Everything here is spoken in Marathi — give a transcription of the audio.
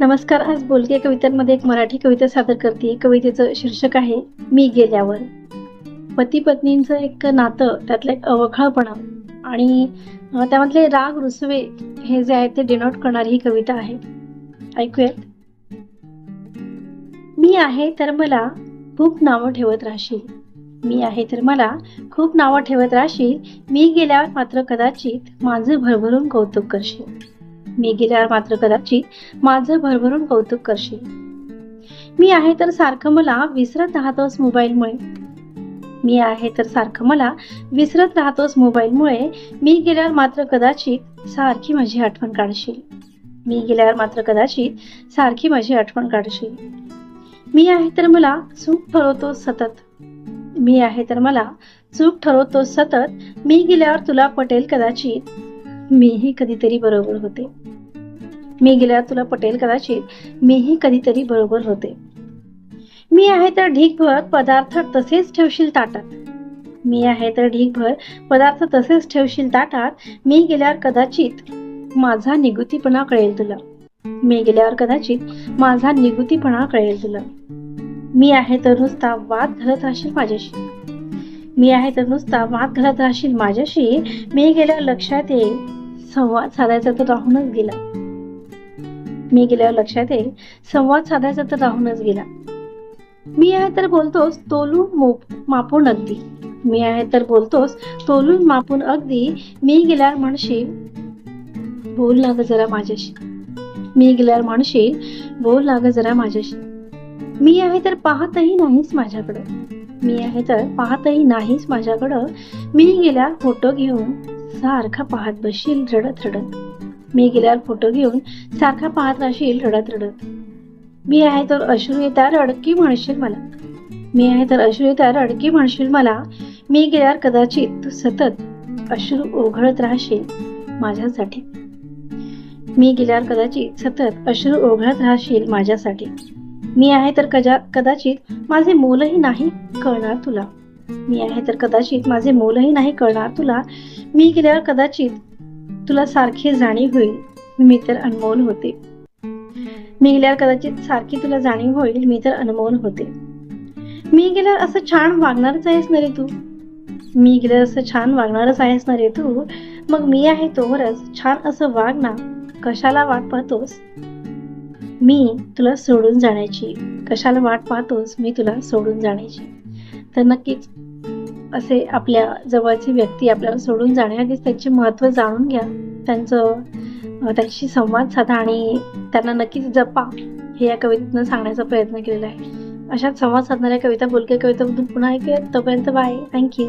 नमस्कार आज बोलके कवितांमध्ये एक मराठी कविता सादर करते. कवितेचं शीर्षक आहे मी गेल्यावर. पती पत्नींचं एक नातं त्यातलं एक अवखळपणा आणि त्यामधले राग रुसवे हे जे आहे ते डिनोट करणारी ही कविता आहे. ऐकूयात. मी आहे तर मला खूप नावं ठेवत राहशील. मी आहे तर मला खूप नावं ठेवत राहशील. मी गेल्यावर मात्र कदाचित माझं भरभरून कौतुक करशील. मी गेल्यावर मात्र कदाचित. माझं भरभरून कौतुक करशील. मी आहे तर सारखं मला विसरत राहतोस मोबाईलमुळे. मी आहे तर सारखं मला विसरत राहतोस मोबाईलमुळे. मी गेल्यावर मात्र कदाचित सारखी माझी आठवण काढशील. मी गेल्यावर मात्र कदाचित सारखी माझी आठवण काढशील. मी आहे तर मला चूक ठरवतोस सतत. मी आहे तर मला चूक ठरवतोस सतत. मी गेल्यावर तुला पटेल कदाचित. मीही कधीतरी बरोबर होते. मी गेल्यावर तुला पटेल कदाचित. मीही कधीतरी बरोबर होते. मी आहे तर ढीकभर पदार्थ तसेच ठेवशील ताटात. मी आहे तर ढीकभर पदार्थ तसेच ठेवशील ताटात. मी गेल्यावर कदाचित माझा निगुतीपणा कळेल तुला. मी गेल्यावर कदाचित माझा निगुतीपणा कळेल तुला. मी आहे तर नुसता वाद घालत राहशील माझ्याशी. मी आहे तर नुसता वाद घालत राहशील माझ्याशी. मी गेल्यावर लक्षात येईल. संवाद साधायचा तर राहूनच गेला. मी गेल्यावर लक्षात येईल संवाद साधायचा तर राहूनच गेला. मी आहे तर बोलतोस तोलून मापून अगदी. मी आहे तर बोलतोस तोलून मापून अगदी. मी गेल्यावर म्हणशील बोल ना ग जरा माझ्याशी. मी गेल्यावर म्हणशील बोल ना ग जरा माझ्याशी. मी आहे तर पाहतही नाहीस माझ्याकडं. मी आहे तर पाहतही नाहीस माझ्याकडं. मी गेल्यावर फोटो घेऊन सारखा पाहत बसशील रडत रडत. मी गेल्यावर फोटो घेऊन सारखा पाहत राहशील रडत रडत. मी आहे तर अश्रू येता रडकी म्हणशील मला. मी आहे तर अश्रू येता रडकी म्हणशील मला. मी गेल्यावर कदाचित तू सतत अश्रू ओघळत राहशील माझ्यासाठी. मी गेल्यावर कदाचित सतत अश्रू ओघळत राहशील माझ्यासाठी. मी आहे तर कजा कदाचित माझे मोलही नाही कळणार तुला. मी आहे तर कदाचित माझे मोलही नाही कळणार तुला. मी गेल्यावर कदाचित तुला सारखी जाणीव होईल मी तर अनमोल होते. मी गेल्यावर कदाचित सारखी तुला जाणीव होईल मी तर अनमोल होते. मी गेल्यावर असं छान वागणारच आहेस ना रे तू? मी गेल्यावर असं छान वागणारच आहेस ना रे तू? मग मी आहे तोवरच छान असं वाग ना. कशाला वाट पाहतोस? मी तुला सोडून जाण्याची. कशाला वाट पाहतोस? मी तुला सोडून जाण्याची. तर नक्कीच असे आपल्या जवळची व्यक्ती आपल्याला सोडून जाण्याआधीच त्यांचे महत्त्व जाणून घ्या. त्यांचं त्यांच्याशी संवाद साधा आणि त्यांना नक्कीच जपा. हे या कवितेतनं सांगण्याचा प्रयत्न केलेला आहे. अशाच संवाद साधणाऱ्या कविता बोलक्या कवितामधून पुन्हा ऐकूयात. तोपर्यंत बाय थँक्यू